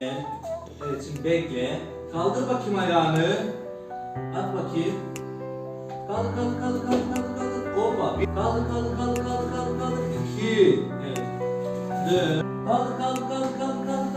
Evet şimdi bekle. Kaldır bakayım ayağını. At bakayım. Kaldır kaldır kaldır kaldır kaldır kaldır. Hoppa. Kaldır kaldır kaldır kaldır kaldır kaldır. İki. Evet. Dön. Kaldır kaldır kaldır